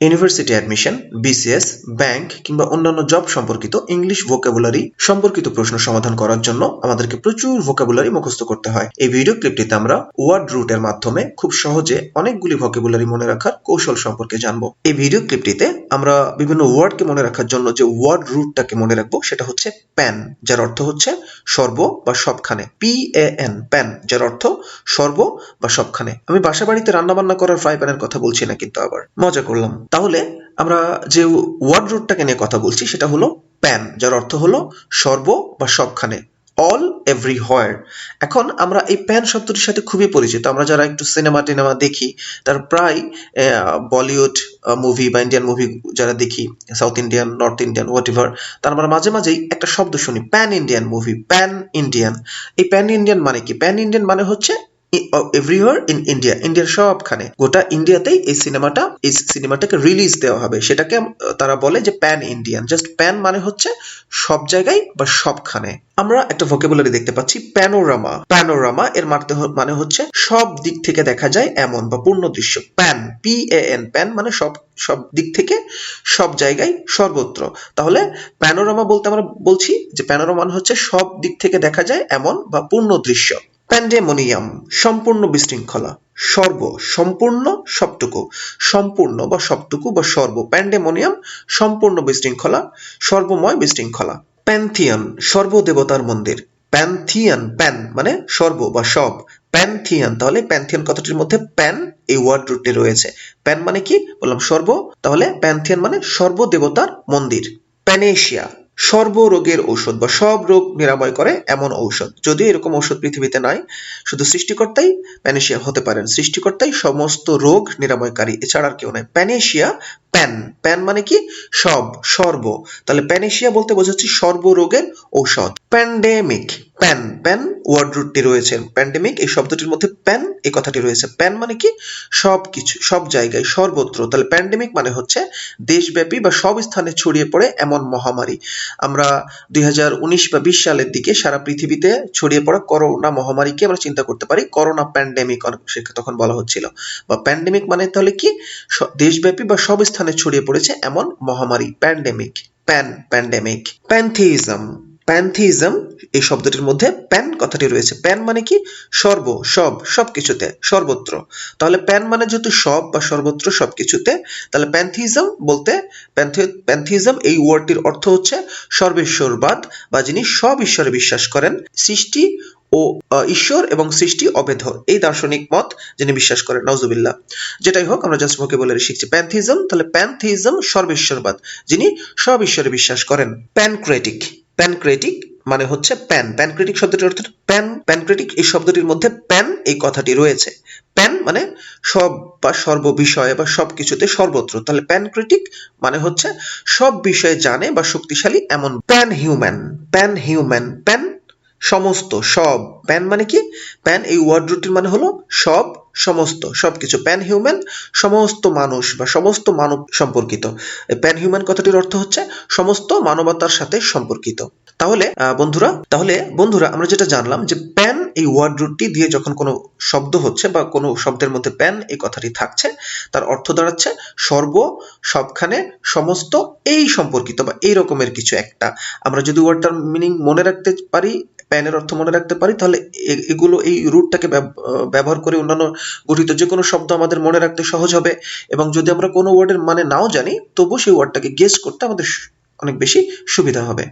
University admission BCS bank কিংবা অন্যান্য job সম্পর্কিত ইংলিশ ভোকাবুলারি সম্পর্কিত প্রশ্ন সমাধান করার জন্য আমাদেরকে প্রচুর ভোকাবুলারি মুখস্থ করতে হয়। এই ভিডিও ক্লিপটিতে আমরা ওয়ার্ড রুটের মাধ্যমে খুব সহজে অনেকগুলি ভোকাবুলারি মনে রাখার কৌশল সম্পর্কে জানব। এই ভিডিও ক্লিপটিতে আমরা বিভিন্ন ওয়ার্ডকে মনে রাখার জন্য যে ওয়ার্ড রুটটাকে মনে রাখব সেটা হচ্ছে প্যান যার অর্থ হচ্ছে সর্ব বা সবখানে। পি এ এন প্যান যার অর্থ সর্ব বা সবখানে। আমি বাসা বাড়িতে রান্নাবান্না করার ফ্রাই প্যানের কথা বলছি না কিন্তু আবার। মজা করলাম। তাহলে আমরা যে ওয়ার্ড রুটটাকে নিয়ে কথা বলছি, সেটা হলো প্যান যার অর্থ হলো সর্ব বা সবখানে অল এভরি হোয়ার এখন আমরা এই প্যান শব্দটির সাথে খুবই পরিচিত। আমরা যারা একটু সিনেমা টিনেমা দেখি, তার প্রায় বলিউড মুভি বা ইন্ডিয়ান মুভি যারা দেখি south Indian north Indian whatever তার আমরা মাঝে মাঝেই একটা শব্দ শুনি pan Indian movie pan Indian এই প্যান ইন্ডিয়ান মানে কি? প্যান ইন্ডিয়ান মানে হচ্ছে এভরিওয়ার ইন ইন্ডিয়া ইন্ডিয়ার সবখানে। গোটা ইন্ডিয়াতেই এই সিনেমাটা এই সিনেমাটাকে রিলিজ দেওয়া হবে। সেটাকে তারা বলে যে প্যান ইন্ডিয়ান জাস্ট প্যান মানে হচ্ছে সব জায়গায় বা সবখানে। আমরা একটা ভোকাবুলারি দেখতে পাচ্ছি প্যানোরামা প্যানোরামা এর মানে হচ্ছে সব দিক থেকে দেখা যায় এমন বা পূর্ণ দৃশ্য। প্যান পি এন প্যান মানে সব সব দিক থেকে সব জায়গায় সর্বত্র। তাহলে প্যানোরামা বলতে আমরা বলছি যে প্যানোরামা মানে হচ্ছে সব দিক থেকে দেখা যায় এমন বা পূর্ণ দৃশ্য। প্যান্ডেমোনিয়াম সম্পূর্ণ বিশৃঙ্খলা সর্ব সম্পূর্ণ সবটুকু, সম্পূর্ণ বা সবটুকু বা সর্ব প্যান্ডেমোনিয়াম সম্পূর্ণ বিশৃঙ্খলা, সর্বময় বিশৃঙ্খলা প্যান্থিয়ন সর্বদেবতার মন্দির প্যান্থিয়ান প্যান মানে সর্ব বা সব প্যান্থিয়ন তাহলে প্যান্থিয়ন কথাটির মধ্যে? প্যান এই ওয়ার্ড রুটে রয়েছে। প্যান মানে কি? বললাম সর্ব, তাহলে প্যান্থিয়ন মানে সর্বদেবতার মন্দির। প্যানেশিয়া সর্বরোগের ঔষধ বা সব রোগ নিরাময় করে এমন ঔষধ। যদিও এরকম ঔষধ পৃথিবীতে নাই, শুধু সৃষ্টিকর্তাই প্যানেশিয়া হতে পারেন। সৃষ্টিকর্তাই সমস্ত রোগ নিরাময়কারী, এছাড়া আর কেউ নয় প্যানেশিয়া, প্যান। প্যান মানে কি? সব, সর্ব। তাহলে প্যানেশিয়া বলতে বোঝাচ্ছি সর্বরোগের ঔষধ। প্যান্ডেমিক। প্যান প্যান ওয়ার্ড রুটটি রয়েছে প্যান্ডেমিক এই শব্দটির মধ্যে প্যান, এই কথাটি রয়েছে প্যান মানে কি? সব কিছু সব জায়গায়, সর্বত্র। তাহলে প্যান্ডেমিক মানে হচ্ছে দেশব্যাপী বা সব স্থানে ছড়িয়ে পড়ে এমন মহামারী। আমরা দু হাজার উনিশ বা বিশ সালের দিকে সারা পৃথিবীতে ছড়িয়ে পড়া করোনা মহামারীকে আমরা চিন্তা করতে পারি। করোনা প্যান্ডেমিক তখন বলা হচ্ছিল। বা প্যান্ডেমিক মানে তাহলে কি? দেশব্যাপী বা সব স্থানে ছড়িয়ে পড়েছে এমন মহামারী pandemic pan pandemic pantheism pantheism, এই শব্দটির মধ্যে প্যান কথাটি রয়েছে। প্যান মানে কি? সর্ব, সব, সবকিছুতে, সর্বত্র। তাহলে প্যান মানে যেহেতু সব বা সর্বত্র সবকিছুতে, তাহলে প্যান্থিজম বলতে প্যান্থিজম এই ওয়ার্ডটির অর্থ হচ্ছে সর্বেশ্বরবাদ বা যিনি সব ঈশ্বরে বিশ্বাস করেন, সৃষ্টি ও ঈশ্বর এবং সৃষ্টি অবেধ, এই দার্শনিক মত যিনি বিশ্বাস করেন। নজুবিল্লাহ যেটাই হোক, আমরা জাস্ট বলে শিখছি। প্যান্থিজম, তাহলে প্যান্থিজম সর্বেশ্বরবাদ, যিনি সব ঈশ্বরে বিশ্বাস করেন। প্যানক্রেটিক। প্যানক্রেটিক মানে হচ্ছে প্যান প্যানক্রেটিক শব্দটির অর্থ প্যান প্যানক্রেটিক এই শব্দটির মধ্যে প্যান এই কথাটি রয়েছে। প্যান মানে সব বা সর্ব বিষয়ে বা সব কিছুতে সর্বত্র। তাহলে প্যানক্রেটিক মানে হচ্ছে সব বিষয়ে জানে বা শক্তিশালী এমন pan human pan human pan সমস্ত, সব। প্যান মানে কি? প্যান এই ওয়ার্ড রুটির মানে হলো সব, সমস্ত, সবকিছু। প্যান হিউম্যান, সমস্ত মানুষ বা সমস্ত মানব সম্পর্কিত। প্যান হিউম্যান কথাটির অর্থ হচ্ছে সমস্ত মানবতার সাথে সম্পর্কিত। তাহলে বন্ধুরা তাহলে, বন্ধুরা, আমরা যেটা জানলাম যে প্যান এই ওয়ার্ড রুটটি দিয়ে যখন কোনো শব্দ হচ্ছে বা কোনো শব্দের মধ্যে প্যান এই কথাটি থাকছে, তার অর্থ দাঁড়াচ্ছে সর্ব সবখানে সমস্ত এই সম্পর্কিত বা এই রকমের কিছু একটা। আমরা যদি ওয়ার্ডটার মিনিং মনে রাখতে পারি, প্যানের অর্থ মনে রাখতে পারি, তাহলে এগুলো এই রুটটাকে ব্যবহার করে অন্যান্য গঠিত যে কোনো শব্দ আমাদের মনে রাখতে সহজ হবে এবং যদি আমরা কোনো ওয়ার্ডের মানে নাও জানি তবু সেই ওয়ার্ডটাকে গেস করতে আমাদের অনেক বেশি সুবিধা হবে।